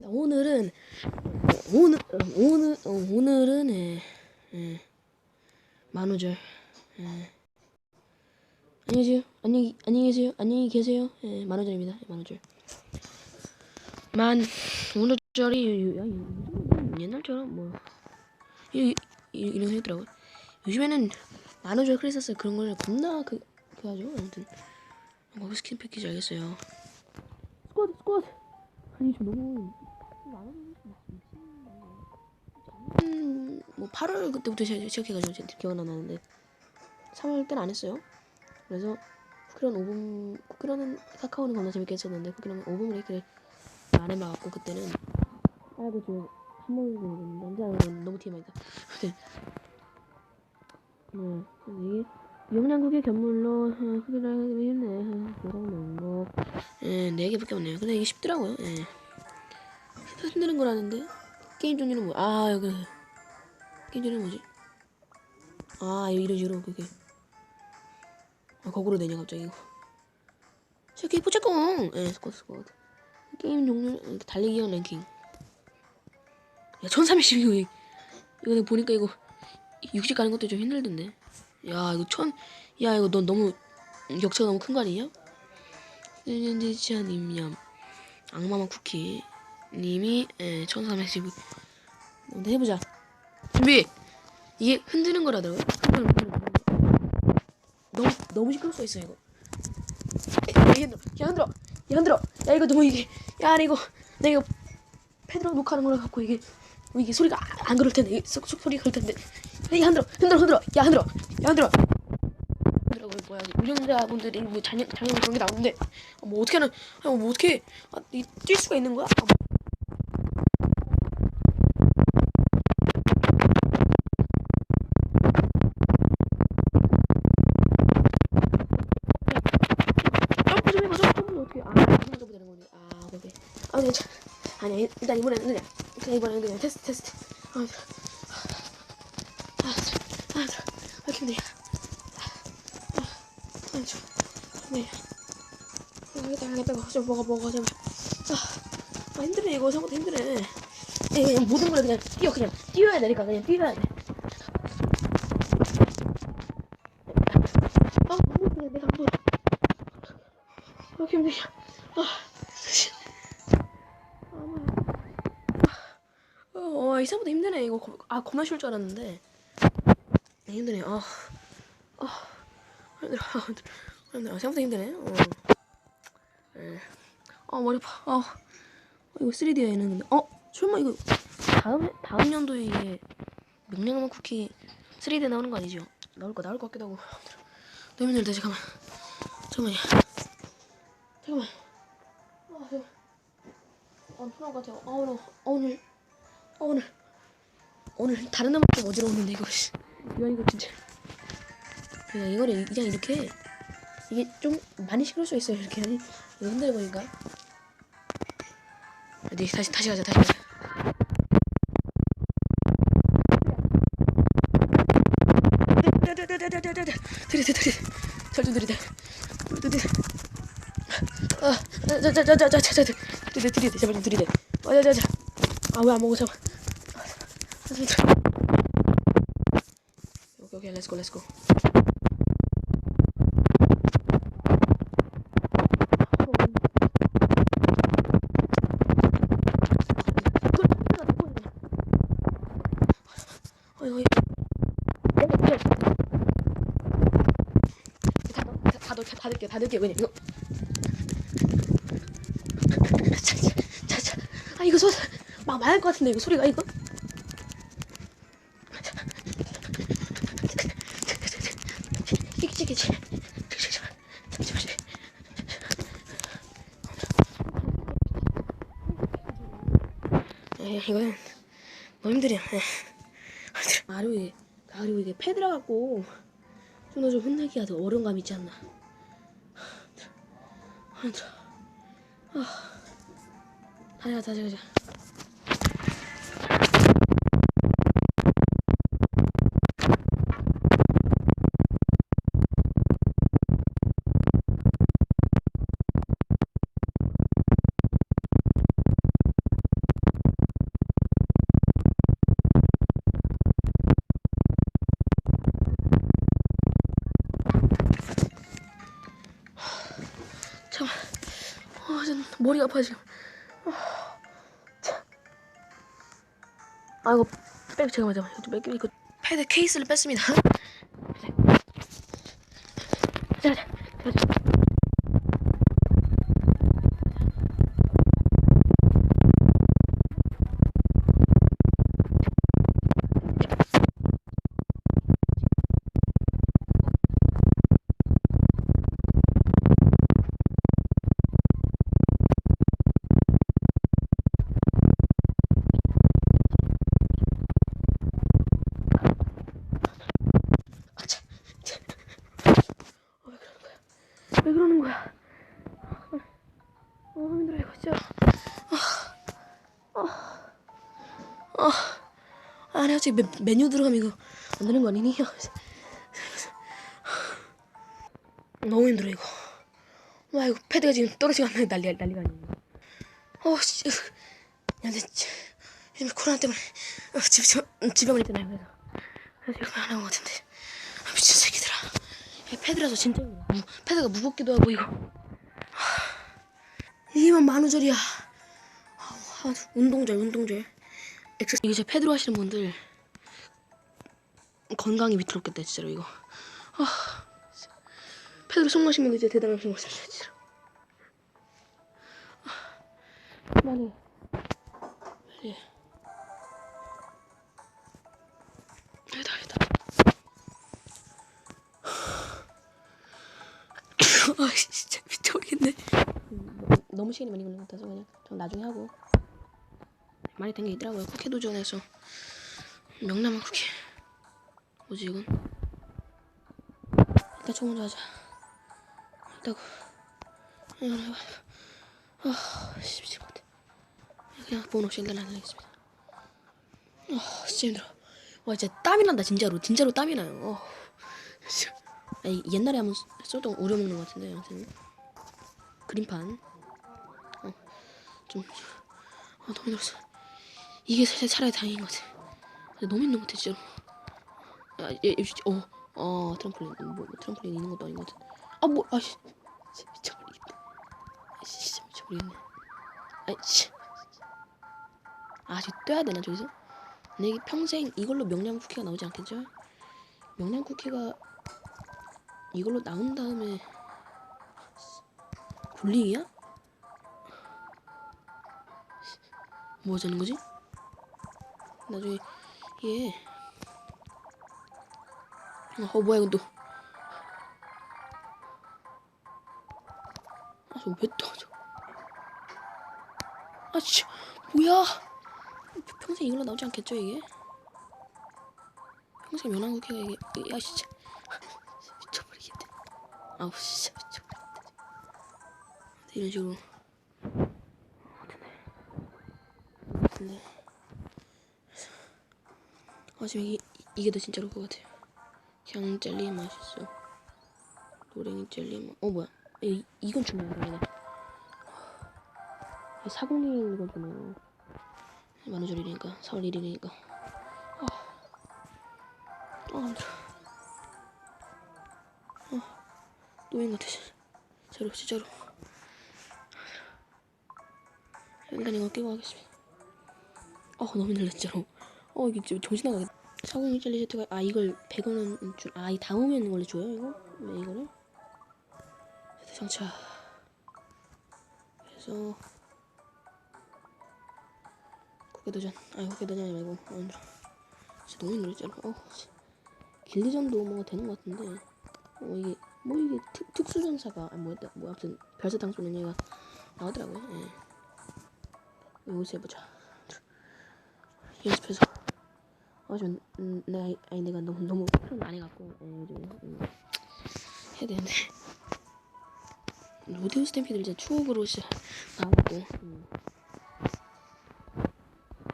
오늘은 오늘 오늘 어, 오늘은 예, 예, 만우절. 예. 안녕히 계세요. 안녕히 안녕히 계세요. 안녕히 계세요. 예, 만우절입니다. 예, 만우절. 만 오늘절이 옛날처럼 뭐 이, 이, 이런 생각더라고요. 요즘에는 만우절 크리스마스 그런 걸 겁나 그, 그 하죠. 아무튼 거기 스킨 패키지 알겠어요. 스쿼드 스쿼드. 아니 저 너무 음, 뭐 8월 그때부터 시- 시작해가지고 제 기억은 안 나는데 3월 때는 안 했어요. 그래서 쿠키런 오븐 쿠키런은 카카오는 겁나 재밌게 했었는데 쿠키런 오븐 브레이크를 안 해봐갖고 그때는 아이고 저한 번도 남자는 너무 TMI다. 네. 네, 이게 용량국의 견물로 어, 크기를 했네. 그런 거. 예, 네 개밖에 없네요. 근데 이게 쉽더라고요. 예. 흔드는 거라는데? 게임 종류는 뭐? 아 여기. 게임 종류는 뭐지? 아 이런 식으로 그게. 아 거꾸로 되냐 갑자기 이거. 새끼 포착공! 예 스쿼트 스쿼트. 게임 종류 어, 달리기형 랭킹. 야 1312. 이거 이거 보니까 이거 60 가는 것도 좀 힘들던데. 야 이거 천 야 이거 넌 너무 격차가 너무 큰 거 아니냐? 지아님냠 악마만 쿠키 님이 예, 1319 근데 해보자. 준비! 이게 흔드는 거라더라고요. 흔드는 흔드는 거. 너무 너무 시끄러울 수 있어 이거. 야, 얘 흔들어. 야 흔들어. 야 흔들어. 야 이거 너무 이게 야 이거 내가 이거 패드랑 녹화하는 거라 갖고 이게 뭐 이게 소리가 안 그럴 텐데. 이게 소, 소, 소리가 그럴 텐데. 야 흔들어. 흔들어 흔들어. 야 흔들어. 야 흔들어. 흔들어. 뭐야? 운영자분들이 뭐 장애 장애 그런 게 나오는데. 아, 뭐 어떻게 하는 아, 뭐 어떻게 아, 이, 뛸 수가 있는 거야? 아, 점 아니 일단 이번에는 그냥 그냥 이번에는 그냥 테스트 테스트 아 아, 아, 아, 아, 힘들어. 아, 아, 저, 네. 여기다 여기다 먹어, 좀 먹어, 먹어, 좀. 아, 아 힘드네 이거 생각보다 힘드네. 예, 그냥 모든 걸 그냥 뛰어, 그냥 뛰어야 되니까 그냥 뛰어야 돼. 아, 뭐 그냥 내가 뭐. 아, 이렇게 힘들어. 아, 쉬울 줄 알았는데. 네, 힘드네. 아, 아, 힘들어. 아, 힘들어. 아, 생각보다 힘드네. 어. 예. 아, 머리 아파. 아, 어, 이거 3D야 얘는 근데. 어, 설마 이거 다음 다음 연도에 이게 명량만 쿠키 3D 나오는 거 아니죠? 나올 거 나올 것 같기도 하고. 너무 힘들다. 잠깐만. 잠깐만요. 잠깐만. 아, 잠깐. 아, 편한 것 같아요. 아, 오늘, 아, 오늘, 아, 오늘, 오늘 다른 놈은 좀 어지러웠는데 이거. 씨. 이거 이거 진짜. 그냥 이거를 그냥 이렇게 이게 좀 많이 시끄러울 수 있어요. 이렇게 이거 흔들어 보니까. 네 다시 다시 가자 다시 가자. 들이대 들이대 절좀 들이대 들이대 아자자자자자자 들이대 들이대 제발 좀 들이대 아자자자 아왜 안 먹어 잠깐 오케이 오케이 렛츠고 렛츠고 다 넣게 다 넣게 그냥 이거. 자자 아 이거 소 막 말할 것 같은데 이거 소리가 이거 끼끼끼끼 에 이거는 너무 힘들어 에. 아 그리고 이게 아 그리고 이게 패드라 갖고 좀더 좀 혼내기가 더 어려움감 있지 않나. 아 다시 가자 머리가 아파 지금. 아, 참. 아 이거 빼 제가 맞아. 이거 뺄게 이거 패드 케이스를 뺐습니다. 자, 자, 자, 자. 힘들어. 아, 아, 아, 아니 갑자기 메, 메뉴 들어가면 이거 안 되는 거 아니니? 너무 힘들어 이거. 와 이거 패드가 지금 떨어지면 안 돼. 난리 난리가 아니야. 어, 씨. 야, 근데 지- 요즘 코로나 때문에 어, 집, 집, 집에만 있잖아요. 그래서 그래서 안 하는 것 같은데. 아, 미친 새끼들아. 이 패드라서 진짜. 무, 패드가 무겁기도 하고 이거. 하, 이만 만우절이야. 아, 운동절 운동절. 엑스 이게 제 패드로 하시는 분들 건강이 위태롭겠다 진짜로 이거. 아, 패드로 손 분들 진짜 대단하신 것 같습니다 진짜. 아, 그만해. 빨리. 여기다 여기다. 아 진짜 미쳐버리겠네. 너무 시간이 많이 걸린 것 같아서 그냥 전 나중에 하고 많이 된 게 있더라고요. 쿠키 도전에서 명랑한 쿠키. 뭐지 이건? 일단 저 먼저 하자. 해봐. 아, 씨 미칠 것 같아. 그냥 본 없이 일단 하겠습니다. 아, 진짜 힘들어. 와, 진짜 땀이 난다 진짜로. 진짜로 땀이 나요. 어. 아니, 옛날에 한번 썼던 우려 먹는 것 같은데 아무튼 그림판. 어, 좀 아, 너무 힘들었어. 이게 사실 차라리 다행인 것 같아. 너무 힘든 것 같아 진짜로. 아, 예, 어, 어, 트럼플린, 뭐, 뭐, 트럼플린 있는 것도 아닌 것 같아. 아, 뭐, 아, 씨, 진짜 미쳐버리겠네. 아, 씨, 진짜 미쳐버리겠네. 아, 씨. 아, 저 떼야 되나 저기서? 이게 평생 이걸로 명량 쿠키가 나오지 않겠죠? 명량 쿠키가 이걸로 나온 다음에 굴링이야? 뭐 하자는 거지? 나중에 얘 어 뭐야 이건 또 아, 저왜 떠져? 아, 씨, 뭐야? 평생 이걸로 나오지 않겠죠, 이게? 평생 쿠키가 이게, 야, 진짜. 미쳐버리겠다. 아우, 진짜 미쳐버리겠다. 이런 식으로. 근데. 아, 지금 이게, 이게 더 진짜로 그거 같아요. 향 젤리 맛있어. 노랭이 젤리 맛. 어, 뭐야? 이, 이건 주면 안 되네. 401 이거 주면 만우절이니까 4월 1일이니까 아, 아 아, 노인 같아. 진짜로 진짜로 일단 이거 끼고 하겠습니다 어 너무 진짜로 어 이게 지금 정신 나가겠다 401 젤리 세트가 아 이걸 100원은 줄아 이 다음에는 원래 줘요 이거? 왜 이거를? 세트 장착 그래서 국회 도전. 아니 국회 도전이 말고. 어, 힘들어 진짜 너무 진짜로 어 씨. 길리전도 뭐가 되는 것 같은데. 어 이게 뭐 이게 특, 특수전사가 아 뭐였다 뭐 아무튼 별사탕 쏘는 얘가 나오더라고요. 예. 여기서 해보자 연습해서. 아좀 음, 내가 아니 내가 너무 너무 표현 안 해갖고 예, 요즘 음, 해야 되는데. 로데오 스탬피들 이제 추억으로 진짜 나오고 음.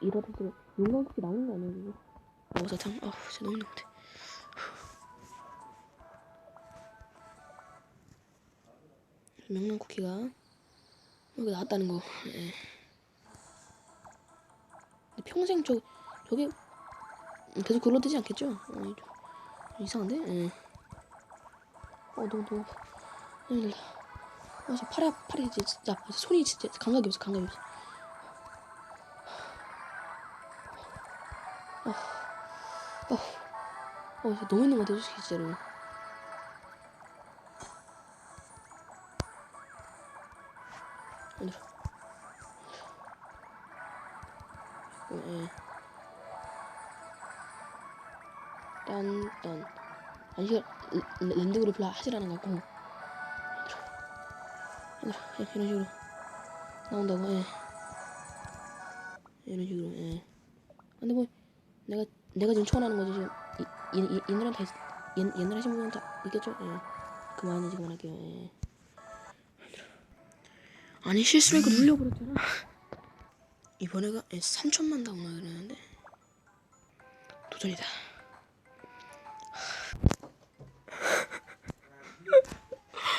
이러다 또 용광국이 나오는 거 아니야 이거? 어사탕 아우 진짜 너무 같아 명랑 쿠키가 여기 나왔다는 거 예. 평생 저 저게 계속 글로 뜨지 않겠죠? 어, 좀 이상한데? 예. 어 너무 너무 힘들다 어, 지금 팔이 팔이 진짜. 손이 진짜 감각이 없어 감각이 없어. 어, 어, 어, 너무 있는 것 같아 솔직히 진짜로. 어, 예. 딴딴. 아니 이거 랜- 랜드그룹 별로 않은 것 같고. 얘들아, 얘들아, 이런 식으로 나온다고 예. 이런 식으로 예. 근데 뭐 내가 내가 지금 초안하는 거지 지금. 이, 이, 이, 옛날에 다 있, 옛, 옛날 하신 분은 다 있겠죠? 예. 그만 이제 그만할게요 예. 아니 실수로 이거 눌려버렸잖아 이번에가 3천만 다운로드 그랬는데 도전이다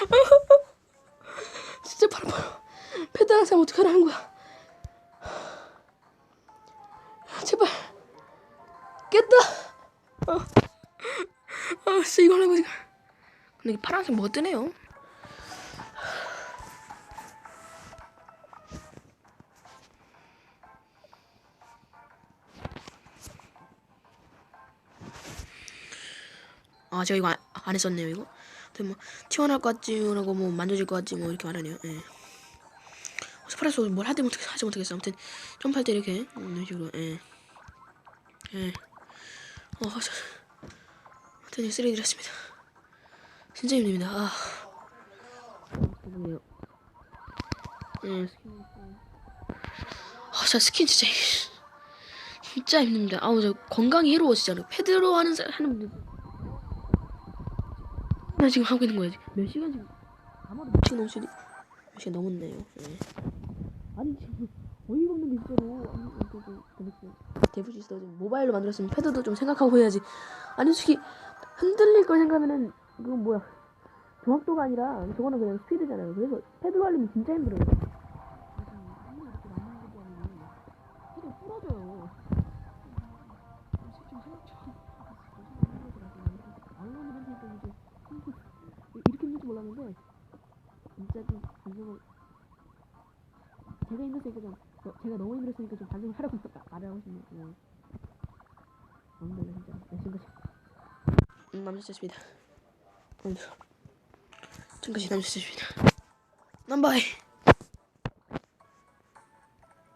진짜 팔 아파요. 페달을 사면 어떡하라는 거야. 제발. 깼다. 어. 아, 진짜 이거 하려고 지금. 근데 파란색 뭐가 뜨네요. 아, 제가 이거 안, 안 했었네요, 이거. 근데 뭐, 튀어나올 것 같지, 라고 뭐, 만져질 것 같지, 뭐, 이렇게 말하네요, 예. 스프라스 뭘 하지 못하 하지 못하겠어. 아무튼, 점프할 때 이렇게, 음, 이런 식으로, 예. 예. 어, 저, 아무튼, 3D를 했습니다. 진짜 힘듭니다, 아. 죄송해요. 예, 스킨. 아, 진짜 스킨 진짜, 진짜 힘듭니다. 아우, 저 건강이 해로워, 진짜로. 패드로 하는, 사- 하는 분들. 나 지금 하고 있는 거야. 몇 시간 지금? 아마도 몇 시간 넘었지? 몇 시간 넘었네요. 네. 아니 지금 어이가 없는 게 진짜로. 아니 이거 좀 대부 수 있어. 지금 모바일로 만들었으면 패드도 좀 생각하고 해야지. 아니 솔직히 흔들릴 걸 생각하면은 그건 뭐야? 정확도가 아니라 저거는 그냥 스피드잖아요. 그래서 패드로 하려면 진짜 힘들어요. 패드 부러져요. 이렇게 힘들 줄 몰랐는데 좀 반성을 제가 힘들었으니까 좀 어, 제가 너무 힘들었으니까 좀 반성을 하라고 마- 말을 하고 싶네요. 네. 달라 진짜 네, 지금까지. 음, 남자였습니다. 오늘 지금까지 남자였습니다. 남바이